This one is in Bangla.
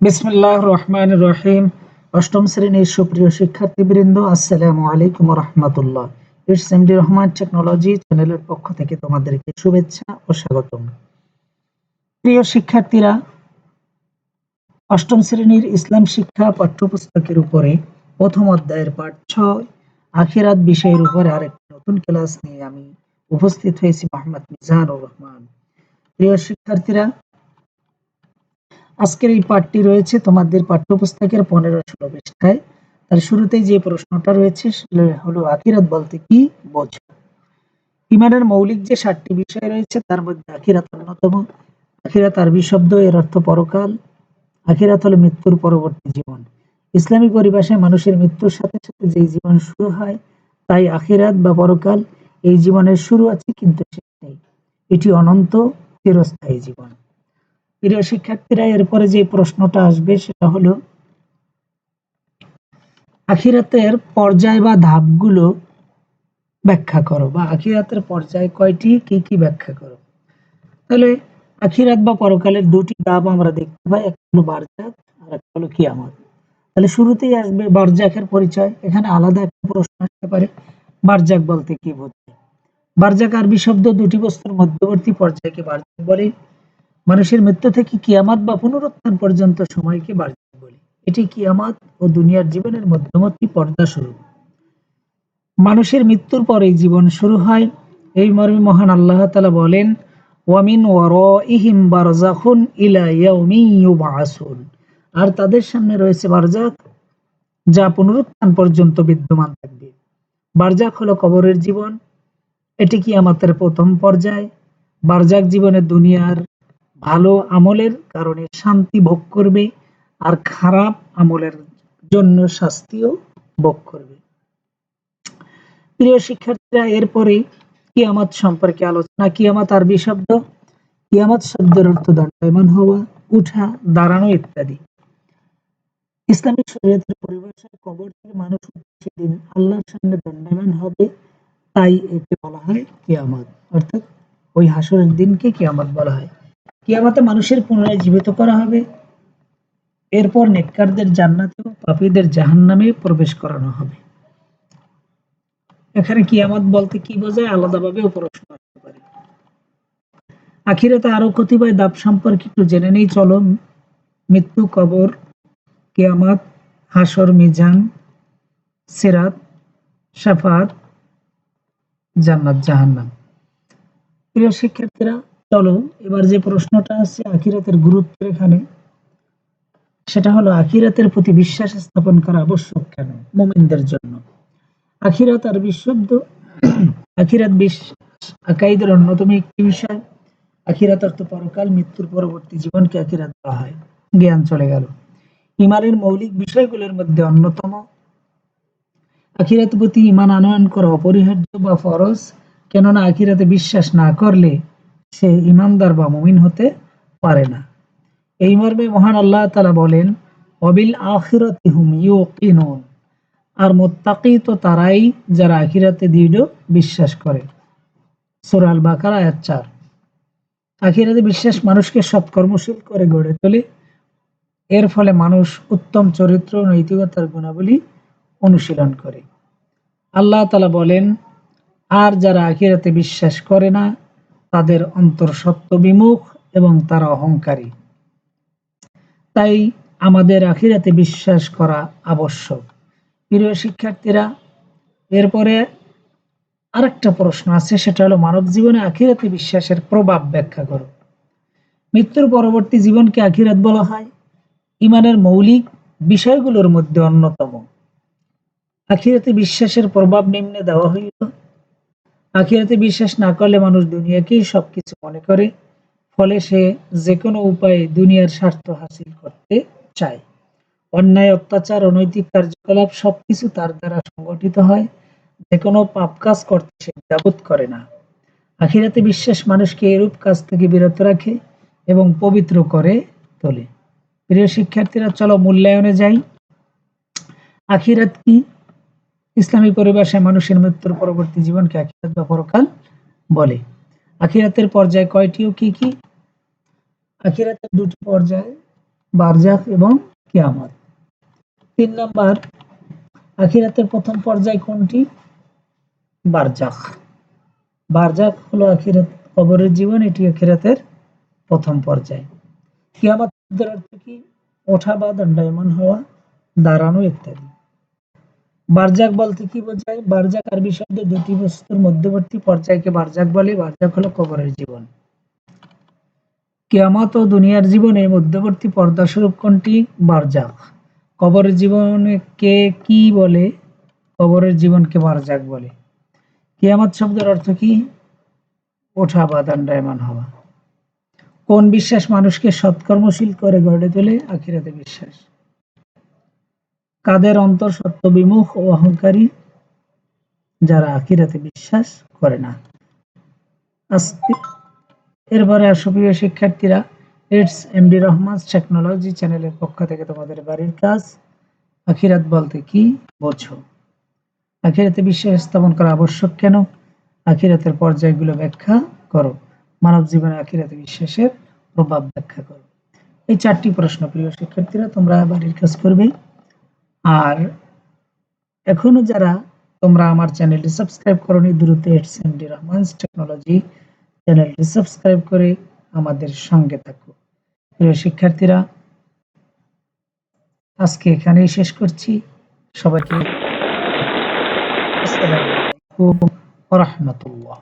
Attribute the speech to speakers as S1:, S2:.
S1: বিসমিল্লাহ রহমান রহিম। অষ্টম শ্রেণির সুপ্রিয় শিক্ষার্থীবৃন্দ, আসসালামু আলাইকুম রহমতুল্লাহ ইটস এমডি রহমান টেকনোলজি চ্যানেলের পক্ষ থেকে তোমাদেরকে শুভেচ্ছা ও স্বাগতম। প্রিয় শিক্ষার্থীরা, অষ্টম শ্রেণির ইসলাম শিক্ষা পাঠ্যপুস্তকের উপরে প্রথম অধ্যায়ের পাঠ ছয়, আখিরাত বিষয়ের উপরে আরেকটি নতুন ক্লাস নিয়ে আমি উপস্থিত হয়েছি মোহাম্মদ মিজানুর রহমান। প্রিয় শিক্ষার্থীরা আজকের এই পাঠটি রয়েছে তোমাদের পাঠ্যপুস্তকের পনেরো ষোলো পৃষ্ঠায়। তার শুরুতেই যে প্রশ্নটা রয়েছে সেটা হলো, আখিরাত বলতে কি বোঝো? ইমানের মৌলিক যে সাতটি বিষয় রয়েছে, তার মধ্যে আখিরাত অন্যতম। আখিরাত আরবি শব্দ, এর অর্থ পরকাল। আখিরাত হলো মৃত্যুর পরবর্তী জীবন। ইসলামী পরিভাষায় মানুষের মৃত্যুর সাথে সাথে যেই জীবন শুরু হয়, তাই আখিরাত বা পরকাল এই জীবনের শুরু আছে, কিন্তু নেই। এটি অনন্ত চিরস্থায়ী জীবন। প্রিয় শিক্ষার্থীরা এরপরে যে প্রশ্নটা আসবে সেটা হলো, আখিরাতের পর্যায় বা ধাপগুলো ব্যাখ্যা করো বা আখিরাতের পর্যায় কয়টি, কি কি ব্যাখ্যা করো। তাহলে আখিরাত বা পরকালের দুটি ধাপ আমরা দেখতে পাই একটা হলো বারজাক আর একটা হলো কিয়ামত। তাহলে শুরুতেই আসবে বারজাকের পরিচয়, এখানে আলাদা একটা প্রশ্ন আসতে পারে, বারজাক বলতে কি বোঝায়? বারজাক আরবি শব্দ দুটি বস্তুর মধ্যবর্তী পর্যায়কে বারজাক বলে। মানুষের মৃত্যু থেকে কিয়ামাত বা পুনরুত্থান পর্যন্ত সময়কে বার্জাক বলে। এটি কিয়ামাত ও দুনিয়ার জীবনের মধ্যবর্তী পর্দা শুরু মানুষের মৃত্যুর পরে জীবন শুরু হয়। এই মর্মে মহান আল্লাহ তালা বলেন, ওয়ামিন ওয়ারইহিম বারজাখুন ইলা আর তাদের সামনে রয়েছে বারজাক যা পুনরুত্থান পর্যন্ত বিদ্যমান থাকবে। বারজাক হলো কবরের জীবন। এটি কি আমাদের প্রথম পর্যায়। বারজাক জীবনে দুনিয়ার ভালো আমলের কারণে শান্তি ভোগ করবে আর খারাপ আমলের জন্য শাস্তিও ভোগ করবে। প্রিয় শিক্ষার্থীরা, এরপরে কিয়ামত সম্পর্কে আলোচনা। কিয়ামত আরবি শব্দ, কিয়ামত শব্দের অর্থ দণ্ডায়মান হওয়া, উঠা, দাঁড়ানো ইত্যাদি। ইসলামী শরীয়তের পরিভাষায় কবর থেকে মানুষ সেদিন আল্লাহর সামনে দণ্ডায়মান হবে, তাই একে বলা হয় কিয়ামত। অর্থাৎ ওই হাসরের দিনকে কিয়ামত বলা হয়। কিয়ামতে মানুষের পুনরায় জীবিত করা হবে। এরপর নেককারদের জান্নাতে ও পাপীদের জাহান্নামে প্রবেশ করানো হবে। এখানে কিয়ামত বলতে কি বোঝায়? আলাদাভাবেও প্রশ্ন আসতে পারে। আখিরাতে আরও কতিপয় দাব সম্পর্কে একটু জেনে নেই। চলো, মৃত্যু, কবর, কিয়ামত, হাসর, মিজান, সিরাত সাফাত জান্নাত, জাহান্নাম। প্রিয় শিক্ষার্থীরা চলো, এবার যে প্রশ্নটা আছে আখিরাতের গুরুত্ব এখানে, সেটা হলো আখিরাতের প্রতি বিশ্বাস স্থাপন করা আবশ্যক কেন মোমিনদের জন্য? আখিরাত আর বিশ্বব্দ, আখিরাত বিশ্বাস আকাইদের অন্যতম একটি বিষয়। আখিরাত অর্থ পরকাল, মৃত্যুর পরবর্তী জীবনকে আখিরাত বলা হয়। জ্ঞান চলে গেল। ইমানের মৌলিক বিষয়গুলোর মধ্যে অন্যতম। আখিরাত প্রতি ইমান আনয়ন করা অপরিহার্য বা ফরজ, কেননা আখিরাতে বিশ্বাস না করলে সে ইমানদার বা মুমিন হতে পারে না। এই মর্মে মহান আল্লাহ তালা বলেন, অবিল আখিরাতি হুম ইউকিনুন। আর মোত্তাকি তো তারাই যারা আখিরাতে দৃঢ় বিশ্বাস করে। সুরাল বাকার আয়াত চার। আখিরাতে বিশ্বাস মানুষকে সৎকর্মশীল করে গড়ে তোলে। এর ফলে মানুষ উত্তম চরিত্র নৈতিকতার গুণাবলী অনুশীলন করে। আল্লাহ তালা বলেন, আর যারা আখিরাতে বিশ্বাস করে না তাদের অন্তর সত্য বিমুখ এবং তারা অহংকারী। তাই আমাদের আখিরাতে বিশ্বাস করা আবশ্যক। প্রিয় শিক্ষার্থীরা, এরপরে আরেকটা প্রশ্ন আছে, সেটা হলো, মানব জীবনে আখিরাতে বিশ্বাসের প্রভাব ব্যাখ্যা করো। মৃত্যুর পরবর্তী জীবনকে আখিরাত বলা হয়। ইমানের মৌলিক বিষয়গুলোর মধ্যে অন্যতম। আখিরাতে বিশ্বাসের প্রভাব নিম্নে দেওয়া হইল আখিরাতে বিশ্বাস না করলে মানুষ দুনিয়াকেই সবকিছু মনে করে, ফলে সে যে কোনো উপায়ে দুনিয়ার স্বার্থ হাসিল করতে চায়। অন্যায়, অত্যাচার, অনৈতিক কার্যকলাপ সবকিছু তার দ্বারা সংগঠিত হয় যে কোনো পাপ কাজ করতে সে দ্বিধাবোধ করে না। আখিরাতে বিশ্বাস মানুষকে এরূপ কাজ থেকে বিরত রাখে এবং পবিত্র করে তোলে। প্রিয় শিক্ষার্থীরা, চলো মূল্যায়নে যাই। আখিরাত কি? ইসলামী পরিবেশে মানুষের মৃত্যুর পরবর্তী জীবনকে আখিরাত বা পরকাল বলে। আখিরাতের পর্যায় কয়টি ও কি কি? আখিরাতের দুটি পর্যায় বারজাক এবং কিয়ামত। তিন নাম্বার, আখিরাতের প্রথম পর্যায় কোনটি? বারজাক বারজাক হলো আখিরাত কবরের জীবন, এটি আখিরাতের প্রথম পর্যায়। কিয়ামত অর্থ কি? ওঠা বা দণ্ডায়মান হওয়া, দাঁড়ানো ইত্যাদি। বারজাক বলতে কি বোঝায়, বারজাক আরবি শব্দ দুটি বস্তুর মধ্যবর্তী পর্যায়কে বারজাক বলে। বারজাক হলো কবরের জীবন। কেয়ামত ও দুনিয়ার জীবনে মধ্যবর্তী পর্দা স্বরূপ কোনটি? বারজাক। কবরের জীবনে কে কি বলে? কবরের জীবনকে বারজাক বলে। কেয়ামত শব্দের অর্থ কি? ওঠা বা দণ্ডায়মান হওয়া। কোন বিশ্বাস মানুষকে সৎকর্মশীল করে গড়ে তোলে? আখিরাতে বিশ্বাস। কাদের অন্তর সত্য বিমুখ ও অহংকারী? যারা আখিরাতে বিশ্বাস করে না। এরপরে আসো প্রিয় শিক্ষার্থীরা ইটস এমডি রহমান টেকনোলজি চ্যানেলের পক্ষ থেকে তোমাদের বাড়ির কাজ। আখিরাত বলতে কি বোঝো? আখিরাতে বিশ্বাস স্থাপন করা আবশ্যক কেন? আখিরাতের পর্যায়গুলো ব্যাখ্যা করো। মানব জীবনে আখিরাতে বিশ্বাসের প্রভাব ব্যাখ্যা করো। এই চারটি প্রশ্ন প্রিয় শিক্ষার্থীরা, তোমরা বাড়ির কাজ করবে। আর এখনও যারা তোমরা আমার চ্যানেলটি সাবস্ক্রাইব করনি, দ্রুত ইটস এমডি রহমান টেকনোলজি চ্যানেলটি সাবস্ক্রাইব করে আমাদের সঙ্গে থাকো। প্রিয় শিক্ষার্থীরা, আজকে এখানেই শেষ করছি। সবাইকে আসসালামু আলাইকুম ওয়া রাহমাতুল্লাহ।